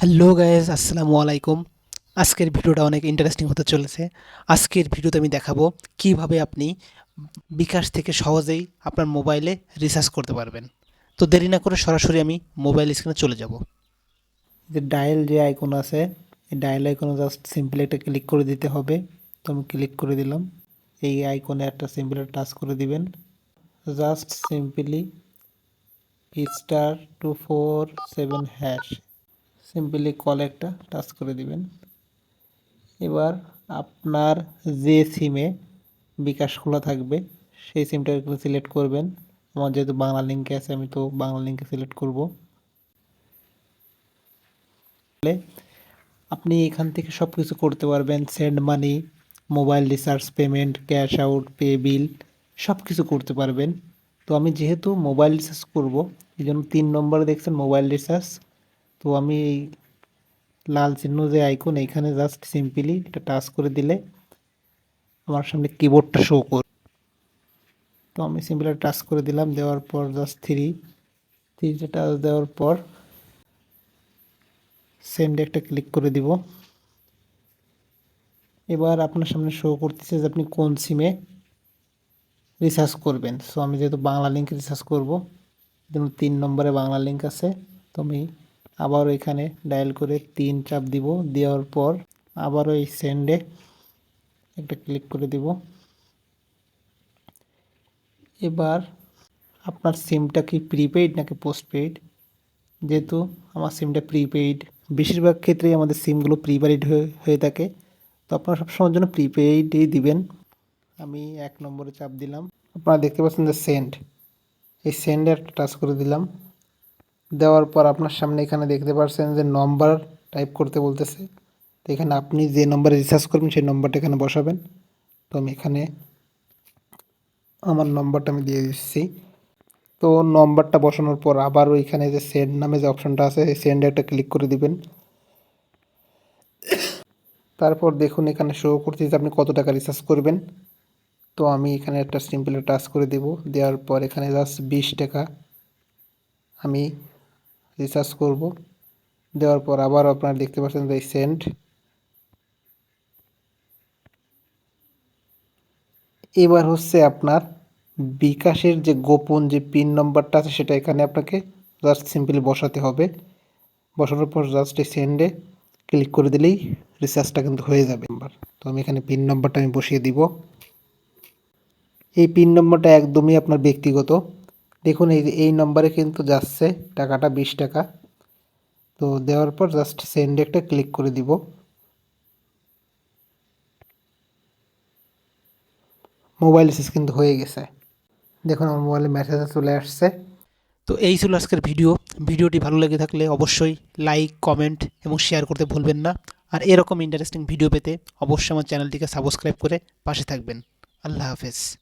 Hello guys আসসালামু আলাইকুম। আজকের ভিডিওটা অনেক ইন্টারেস্টিং হতে চলেছে। আজকের ভিডিওতে আমি দেখাবো কীভাবে আপনি বিকাশ থেকে সহজেই আপনার মোবাইলে রিচার্জ করতে পারবেন। তো দেরি না করে সরাসরি আমি মোবাইল স্ক্রিনে চলে যাব। যে ডায়াল যে আইকন আছে, এই ডায়াল আইকনে জাস্ট সিম্পলি একটা ক্লিক করে দিতে হবে। তো আমি ক্লিক করে দিলাম। এই আইকনে একটা সিম্পলি টাচ করে দিবেন। Just simply star two four seven hash simply call একটা টাচ করে দিবেন। এবার আপনার যে সিমে বিকাশ খোলা থাকবে, সেই সিমটা সিলেক্ট করবেন। আমার যেহেতু বাংলা লিঙ্কে আছে, আমি তো বাংলা লিঙ্কে সিলেক্ট করব। আপনি এখান থেকে সব কিছু করতে পারবেন। Send money mobile recharge payment cash out pay bill সব কিছু করতে পারবেন। তো আমি যেহেতু মোবাইল রিচার্জ করব, এই জন্য তিন নম্বরে দেখছেন মোবাইল রিচার্জ তো আমি এই লাল চিহ্ন যে আইকন এইখানে জাস্ট সিম্পলি এটা টাচ করে দিলে আমার সামনে কিবোর্ডটা শো কর তো আমি সিম্পলি টাচ করে দিলাম, দেওয়ার পর জাস্ট থ্রি থ্রিটা টাচ দেওয়ার পর সেন্ডে একটা ক্লিক করে দিব। এবার আপনার সামনে শো করতেছে যে আপনি কোন সিমে রিচার্জ করবেন। সো আমি যেহেতু বাংলা লিঙ্ক রিচার্জ করব তিন নম্বরে বাংলা লিঙ্ক আছে, তো আমি আবার এখানে ডায়াল করে তিন চাপ দিব। দেওয়ার পর আবারও এই সেন্ডে একটা ক্লিক করে দিব। এবার আপনার সিমটা কি প্রিপেইড নাকি পোস্টপেইড যেহেতু আমার সিমটা প্রিপেইড বেশিরভাগ ক্ষেত্রেই আমাদের সিমগুলো প্রিপেইড হয়ে থাকে। তো আপনারা সবসময়ের জন্য প্রিপেইডই দিবেন। আমি এক নম্বরে চাপ দিলাম। আপনারা দেখতে পাচ্ছেন যে সেন্ড এই সেন্ডে একটা টাচ করে দিলাম। দেওয়ার পর আপনার সামনে এখানে দেখতে পাচ্ছেন যে নম্বর টাইপ করতে বলতেছে। তো এখানে আপনি যে নম্বরে রিচার্জ করবেন, সেই নম্বরটা এখানে বসাবেন। তো আমি এখানে আমার নম্বরটা আমি দিয়ে দিচ্ছি। তো নম্বরটা বসানোর পর আবারও এখানে যে সেন্ড নামে যে অপশনটা আছে, সেই সেন্ডে একটা ক্লিক করে দিবেন। তারপর দেখুন এখানে শো করতে যে আপনি কত টাকা রিচার্জ করবেন। তো আমি এখানে একটা সিম্পল টাচ করে দেব। দেওয়ার পর এখানে জাস্ট বিশ টাকা আমি রিচার্জ করব। দেওয়ার পর আবার আপনারা দেখতে পাচ্ছেন যে সেন্ড এবার হচ্ছে আপনার বিকাশের যে গোপন যে পিন নম্বরটা আছে সেটা এখানে আপনাকে জাস্ট সিম্পলি বসাতে হবে। বসানোর পর জাস্ট এই সেন্ডে ক্লিক করে দিলেই রিচার্জটা কিন্তু হয়ে যাবে। নাম্বার তো আমি এখানে পিন নম্বরটা আমি বসিয়ে দিব। এই পিন নম্বরটা একদমই আপনার ব্যক্তিগত। দেখুন, এই এই নম্বরে কিন্তু যাচ্ছে টাকাটা বিশ টাকা। তো দেওয়ার পর জাস্ট সেন্ডে একটা ক্লিক করে দিব। মোবাইল রিচার্জ কিন্তু হয়ে গেছে। দেখুন, আমার মোবাইলে মেসেজ চলে আসছে। তো এই ছিল আজকের ভিডিও। ভিডিওটি ভালো লেগে থাকলে অবশ্যই লাইক কমেন্ট এবং শেয়ার করতে ভুলবেন না। আর এরকম ইন্টারেস্টিং ভিডিও পেতে অবশ্যই আমার চ্যানেলটিকে সাবস্ক্রাইব করে পাশে থাকবেন। আল্লাহ হাফেজ।